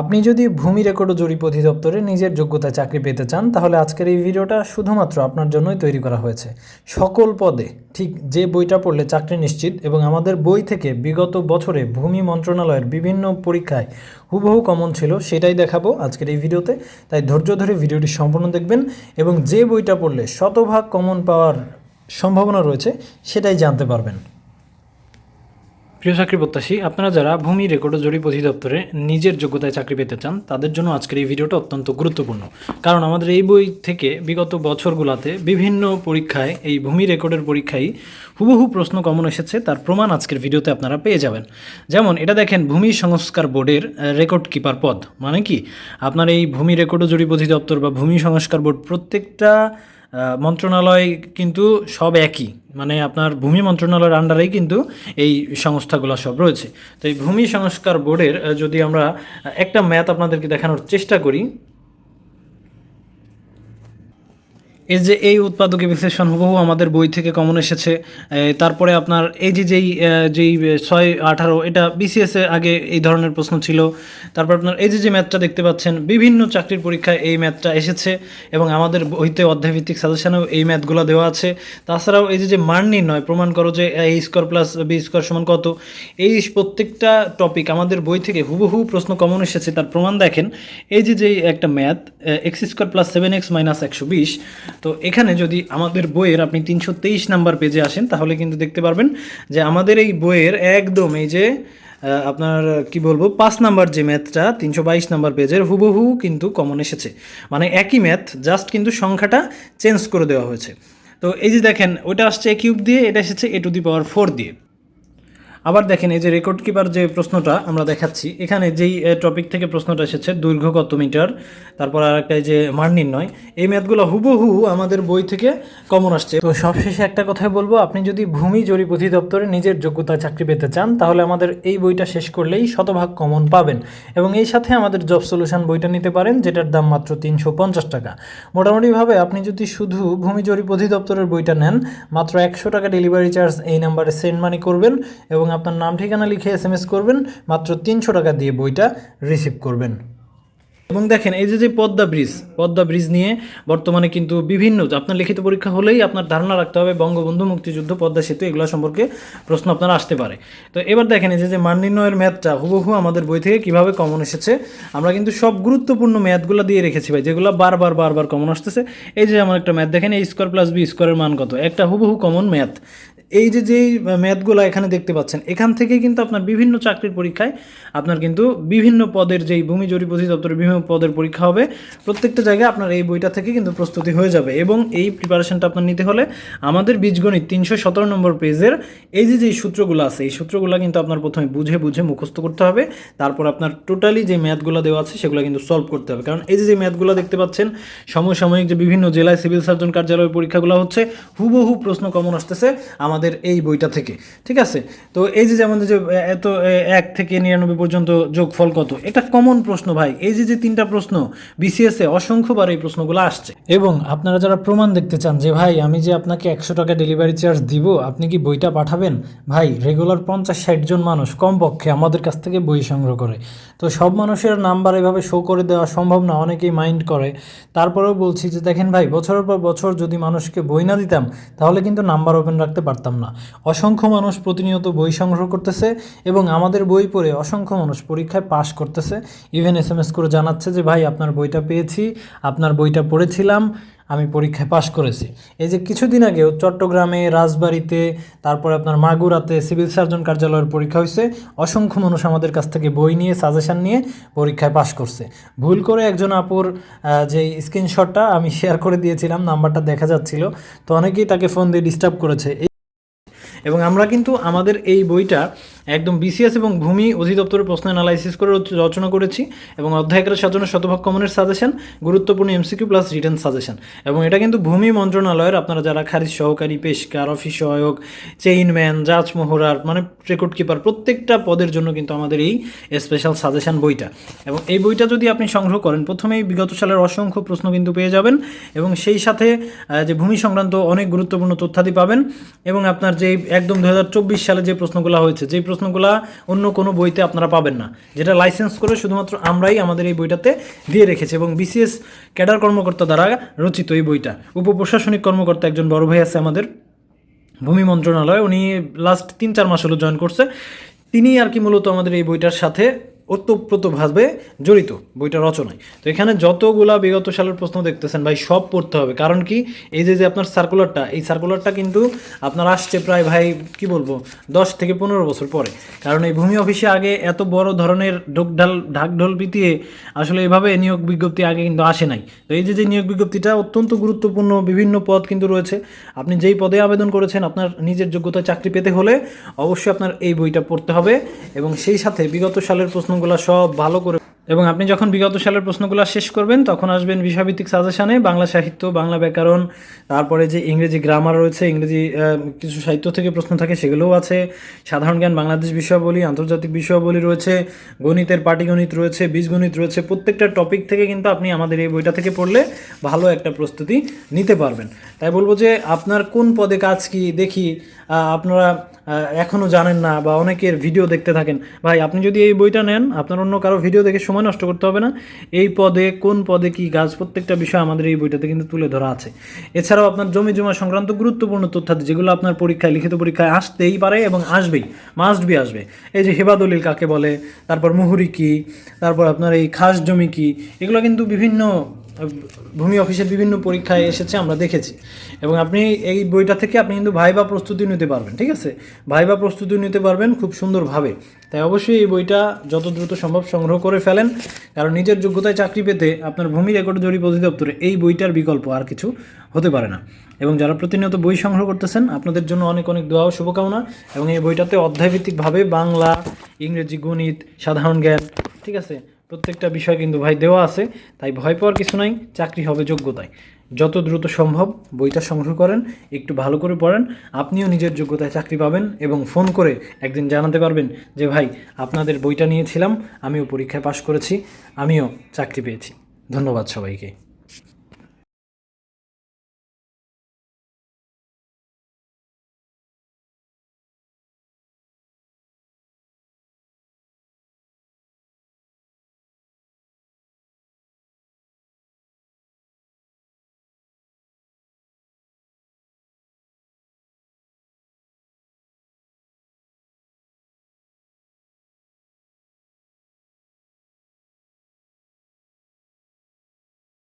আপনি যদি ভূমি রেকর্ড ও জরিপ অধিদপ্তরে নিজের যোগ্যতায় চাকরি পেতে চান, তাহলে আজকের এই ভিডিওটা শুধুমাত্র আপনার জন্যই তৈরি করা হয়েছে। সকল পদে, ঠিক যে বইটা পড়লে চাকরি নিশ্চিত এবং আমাদের বই থেকে বিগত বছরে ভূমি মন্ত্রণালয়ের বিভিন্ন পরীক্ষায় হুবহু কমন ছিল, সেটাই দেখাবো আজকের এই ভিডিওতে। তাই ধৈর্য ধরে ভিডিওটি সম্পূর্ণ দেখবেন এবং যে বইটা পড়লে শতভাগ কমন পাওয়ার সম্ভাবনা রয়েছে, সেটাই জানতে পারবেন। প্রিয় চাকরি প্রত্যাশী, আপনারা যারা ভূমি রেকর্ড ও জরিপ অধিদপ্তরে নিজের যোগ্যতায় চাকরি পেতে চান, তাদের জন্য আজকের এই ভিডিওটা অত্যন্ত গুরুত্বপূর্ণ। কারণ আমাদের এই বই থেকে বিগত বছরগুলোতে বিভিন্ন পরীক্ষায়, এই ভূমি রেকর্ডের পরীক্ষায় হুবহু প্রশ্ন কমন এসেছে, তার প্রমাণ আজকের ভিডিওতে আপনারা পেয়ে যাবেন। যেমন, এটা দেখেন, ভূমি সংস্কার বোর্ডের রেকর্ড কিপার পদ। মানে কি? আপনার এই ভূমি রেকর্ড ও জরিপ অধিদপ্তর বা ভূমি সংস্কার বোর্ড প্রত্যেকটা মন্ত্রণালয় কিন্তু সব একই। মানে আপনার ভূমি মন্ত্রণালয়ের আন্ডারেই কিন্তু এই সংস্থাগুলো সব রয়েছে। তো এই ভূমি সংস্কার বোর্ডের যদি আমরা একটা ম্যাথ আপনাদেরকে দেখানোর চেষ্টা করি এই যে এই উৎপাদক বিশ্লেষণ হুবহু আমাদের বই থেকে কমন এসেছে তারপরে আপনার এই যে যেই যেই ছয়, আঠারো, এটা বিসিএস আগে এই ধরনের প্রশ্ন ছিল। তারপর আপনার এই যে যে ম্যাথটা দেখতে পাচ্ছেন, বিভিন্ন চাকরির পরীক্ষায় এই ম্যাথটা এসেছে এবং আমাদের বইতে অধ্যায়ভিত্তিক সাজেশনেও এই ম্যাথগুলো দেওয়া আছে। তাছাড়াও এই যে যে মান নির্ণয়, প্রমাণ করো যে a square plus b square সমান কত, এই প্রত্যেকটা টপিক আমাদের বই থেকে হুবহু প্রশ্ন কমন এসেছে, তার প্রমাণ দেখেন। এই যে যেই একটা math x square plus seven x minus একশো বিশ তো এখানে যদি আমাদের বইয়ের আপনি তিনশো তেইশ নাম্বার পেজে আসেন, তাহলে কিন্তু দেখতে পারবেন যে আমাদের এই বইয়ের একদম এই যে আপনার কি বলব, পাঁচ নাম্বার যে ম্যাথটা তিনশো বাইশ নাম্বার পেজের হুবহু কিন্তু কমন এসেছে। মানে একই ম্যাথ জাস্ট কিন্তু সংখ্যাটা চেঞ্জ করে দেওয়া হয়েছে। তো এই যে দেখেন ওটা আসছে এ কিউব দিয়ে, এটা এসেছে এ টু দি পাওয়ার ফোর দিয়ে। আবার দেখেন এই যে রেকর্ড কিপার যে প্রশ্নটা আমরা দেখাচ্ছি, এখানে যেই টপিক থেকে প্রশ্নটা এসেছে, দৈর্ঘ্য কত মিটার? তারপর আর একটা যে মান নির্ণয়, এই ম্যাথগুলো হুবহু আমাদের বই থেকে কমন আসছে। তো সবশেষে একটা কথাই বলব, আপনি যদি ভূমি জরিপ অধিদপ্তরে নিজের যোগ্যতা চাকরি পেতে চান, তাহলে আমাদের এই বইটা শেষ করলেই শতভাগ কমন পাবেন। এবং এই সাথে আমাদের জব সলিউশন বইটা নিতে পারেন, যেটার দাম মাত্র তিনশো পঞ্চাশ টাকা। মোটামুটিভাবে আপনি যদি শুধু ভূমি জরিপ অধিদপ্তরের বইটা নেন, মাত্র একশো টাকা ডেলিভারি চার্জ এই নাম্বারে সেন্ড মানি করবেন এবং আপনার নাম, ঠিকানা লিখে এস এম এস করবেন, মাত্র তিনশো টাকা দিয়ে বইটা রিসিভ করবেন। এবং দেখেন, এই যে যে পদ্মা ব্রিজ পদ্মা ব্রিজ নিয়ে বর্তমানে কিন্তু বিভিন্ন, আপনার লিখিত পরীক্ষা হলেই আপনার ধারণা রাখতে হবে, বঙ্গবন্ধু মুক্তিযুদ্ধ, পদ্মা সেতু, এগুলো সম্পর্কে প্রশ্ন আপনার আসতে পারে। তো এবার দেখেন, এই যে যে মান নির্ণয়ের ম্যাথটা হুবহু আমাদের বই থেকে কীভাবে কমন এসেছে, আমরা কিন্তু সব গুরুত্বপূর্ণ ম্যাথগুলো দিয়ে রেখেছি ভাই, যেগুলো বারবার বারবার কমন আসতেছে। এই যে আমার একটা ম্যাথ, দেখেন, এই স্কোয়ার প্লাস বি স্কোয়ারের মান কত? একটা হুবহু কমন ম্যাথ। এই যে যেই ম্যাথগুলো এখানে দেখতে পাচ্ছেন, এখান থেকে কিন্তু আপনার বিভিন্ন চাকরির পরীক্ষায় আপনার কিন্তু বিভিন্ন পদের যেই ভূমি জরিপ অধিদপ্তরের বিভিন্ন পদের পরীক্ষা হবে, প্রত্যেকটা জায়গায় আপনার এই বইটা থেকে কিন্তু প্রস্তুতি হয়ে যাবে এবং এই প্রিপারেশনটা আপনার নিতে হলে আমাদের বীজগণিত তিনশো সতেরো নম্বর পেজের এই যে যেই সূত্রগুলো আছে, এই সূত্রগুলো কিন্তু আপনার প্রথমে বুঝে বুঝে মুখস্থ করতে হবে, তারপর আপনার টোটালি যে ম্যাথগুলো দেওয়া আছে সেগুলো কিন্তু সলভ করতে হবে। কারণ এই যে যে ম্যাথগুলো দেখতে পাচ্ছেন, সমসাময়িক যে বিভিন্ন জেলায় সিভিল সার্জন কার্যালয়ের পরীক্ষাগুলো হচ্ছে, হুবহু প্রশ্ন কমন আসতেছে, আমাদের এই বইটা থেকে, ঠিক আছে? তো এই যে যেমন যে এত এক থেকে নিরানব্বই পর্যন্ত যোগফল কত? এটা কমন প্রশ্ন ভাই। এই যে যে তিনটা প্রশ্ন বিসিএসে অসংখ্যবার এই প্রশ্নগুলো আসছে। এবং আপনারা যারা প্রমাণ দেখতে চান যে, ভাই, আমি যে আপনাকে একশো টাকা ডেলিভারি চার্জ দিব, আপনি কি বইটা পাঠাবেন? ভাই রেগুলার পঞ্চাশ, ষাট জন মানুষ কমপক্ষে আমাদের কাছ থেকে বই সংগ্রহ করে। তো সব মানুষের নাম্বার এভাবে শো করে দেওয়া সম্ভব না, অনেকেই মাইন্ড করে। তারপরেও বলছি যে, দেখেন ভাই, বছরের পর বছর যদি মানুষকে বই না দিতাম, তাহলে কিন্তু নাম্বার ওপেন রাখতে পারতাম না। অসংখ্য মানুষ প্রতিনিয়ত বই সংগ্রহ করতেছে এবং আমাদের বই পড়ে অসংখ্য মানুষ পরীক্ষায় পাশ করতেছে। ইভেন এস এম এস করে জানাচ্ছে যে, ভাই, আপনার বইটা পেয়েছি, আপনার বইটা পড়েছিলাম, আমি পরীক্ষায় পাশ করেছি। এই যে কিছুদিন আগেও চট্টগ্রামে, রাজবাড়িতে, তারপরে আপনার মাগুরাতে সিভিল সার্জন কার্যালয়ের পরীক্ষা হয়েছে। অসংখ্য মানুষ আমাদের কাছ থেকে বই নিয়ে, সাজেশন নিয়ে পরীক্ষায় পাশ করছে। ভুল করে একজন আপুর যে স্ক্রিনশটটা আমি শেয়ার করে দিয়েছিলাম, নাম্বারটা দেখা যাচ্ছিল। তো অনেকেই তাকে ফোন দিয়ে ডিস্টার্ব করেছে। এবং আমরা কিন্তু আমাদের এই বইটা একদম বিসিএস এবং ভূমি অধিদপ্তরের প্রশ্ন অ্যানালাইসিস করে রচনা করেছি এবং অধ্যায়কের সাজানো শতভাগ কমনের সাজেশন গুরুত্বপূর্ণ এমসিকিউ প্লাস রিটার্ন সাজেশন এবং এটা কিন্তু ভূমি মন্ত্রণালয়ের, আপনারা যারা খারিজ সহকারী, পেশকার অফিস সহায়ক চেইনম্যান জাজ মোহরার মানে রেকর্ড কিপার প্রত্যেকটা পদের জন্য কিন্তু আমাদের এই স্পেশাল সাজেশন বইটা। এবং এই বইটা যদি আপনি সংগ্রহ করেন, প্রথমেই বিগত সালের অসংখ্য প্রশ্ন কিন্তু পেয়ে যাবেন এবং সেই সাথে যে ভূমি সংক্রান্ত অনেক গুরুত্বপূর্ণ তথ্যাদি পাবেন এবং আপনার যে একদম দু হাজার চব্বিশ সালে যে প্রশ্নগুলো হয়েছে যে প্রশ্ন প্রশ্নগুলা অন্য কোনো বইতে আপনারা পাবেন না। যেটা লাইসেন্স করে শুধুমাত্র আমরাই আমাদের এই বইটাতে দিয়ে রেখেছি এবং বিসিএস ক্যাডার কর্মকর্তা দ্বারা রচিত এই বইটা। উপপ্রশাসনিক কর্মকর্তা একজন বড় ভাই আছে আমাদের, ভূমি মন্ত্রণালয়, উনি লাস্ট তিন চার মাস হলো জয়েন করছে। তিনি আর কি মূলত আমাদের এই বইটার সাথে ওতপ্রোতভাবে জড়িত বইটা রচনায়। তো এখানে যতগুলা বিগত সালের প্রশ্ন দেখতেছেন ভাই, সব পড়তে হবে। কারণ কি? এই যে যে আপনার সার্কুলারটা এই সার্কুলারটা কিন্তু আপনার আসছে প্রায় ভাই, কি বলব, দশ থেকে পনেরো বছর পরে। কারণ এই ভূমি অফিসে আগে এত বড় ধরনের ঢোকঢাল, ঢাকঢোল পিটিয়ে আসলে এভাবে নিয়োগ বিজ্ঞপ্তি আগে কিন্তু আসে নাই। তো এই যে যে নিয়োগ বিজ্ঞপ্তিটা অত্যন্ত গুরুত্বপূর্ণ বিভিন্ন পদ কিন্তু রয়েছে। আপনি যেই পদে আবেদন করেছেন, আপনার নিজের যোগ্যতায় চাকরি পেতে হলে অবশ্যই আপনার এই বইটা পড়তে হবে। এবং সেই সাথে বিগত সালের প্রশ্নগুলো সব ভালো করে এবং আপনি যখন বিগত সালের প্রশ্নগুলো শেষ করবেন, তখন আসবেন বিষয়ভিত্তিক সাজেশানে বাংলা সাহিত্য, বাংলা ব্যাকরণ, তারপরে যে ইংরেজি গ্রামার রয়েছে, ইংরেজি কিছু সাহিত্য থেকে প্রশ্ন থাকে সেগুলোও আছে। সাধারণ জ্ঞান, বাংলাদেশ বিষয়াবলী, আন্তর্জাতিক বিষয়াবলী রয়েছে, গণিতের পাটিগণিত রয়েছে, বীজগণিত রয়েছে। প্রত্যেকটা টপিক থেকে কিন্তু আপনি আমাদের এই বইটা থেকে পড়লে ভালো একটা প্রস্তুতি নিতে পারবেন। তাই বলব যে আপনার কোন পদে কাজ কি দেখি আপনারা এখনও জানেন না বা অনেকের ভিডিও দেখতে থাকেন। ভাই, আপনি যদি এই বইটা নেন, আপনার অন্য কারও ভিডিও দেখে সময় নষ্ট করতে হবে না। এই পদে, কোন পদে কি গাছ, প্রত্যেকটা বিষয় আমাদের এই বইটাতে কিন্তু তুলে ধরা আছে। এছাড়াও আপনার জমি জমা সংক্রান্ত গুরুত্বপূর্ণ তথ্যাদি, যেগুলো আপনার পরীক্ষায়, লিখিত পরীক্ষায় আসতেই পারে এবং আসবেই মাস্ট বি আসবে। এই যে হেবা দলিল কাকে বলে, তারপর মুহুরি কী, তারপর আপনার এই খাস জমি কী, এগুলো কিন্তু বিভিন্ন ভূমি অফিসের বিভিন্ন পরীক্ষায় এসেছে, আমরা দেখেছি। এবং আপনি এই বইটা থেকে আপনি কিন্তু ভাইবা প্রস্তুতি নিতে পারবেন, ঠিক আছে? ভাইবা প্রস্তুতি নিতে পারবেন খুব সুন্দরভাবে। তাই অবশ্যই এই বইটা যত দ্রুত সম্ভব সংগ্রহ করে ফেলেন, কারণ নিজের যোগ্যতায় চাকরি পেতে আপনার ভূমি রেকর্ড জরিপ অধিদপ্তরে এই বইটার বিকল্প আর কিছু হতে পারে না। এবং যারা প্রতিনিয়ত বই সংগ্রহ করতেছেন, আপনাদের জন্য অনেক অনেক দোয়া ও শুভকামনা। এবং এই বইটাতে অধ্যায়ভিত্তিকভাবে বাংলা, ইংরেজি, গণিত, সাধারণ জ্ঞান, ঠিক আছে? প্রত্যেকটা বিষয় কিন্তু ভাই দেওয়া আছে, তাই ভয় পাওয়ার কিছু নাই, চাকরি হবে যোগ্যতায়। যত দ্রুত সম্ভব বইটা সংগ্রহ করেন, একটু ভালো করে পড়েন, আপনিও নিজের যোগ্যতায় চাকরি পাবেন এবং ফোন করে একদিন জানাতে পারবেন যে, ভাই, আপনাদের বইটা নিয়েছিলাম, আমিও পরীক্ষায় পাশ করেছি, আমিও চাকরি পেয়েছি। ধন্যবাদ সবাইকে।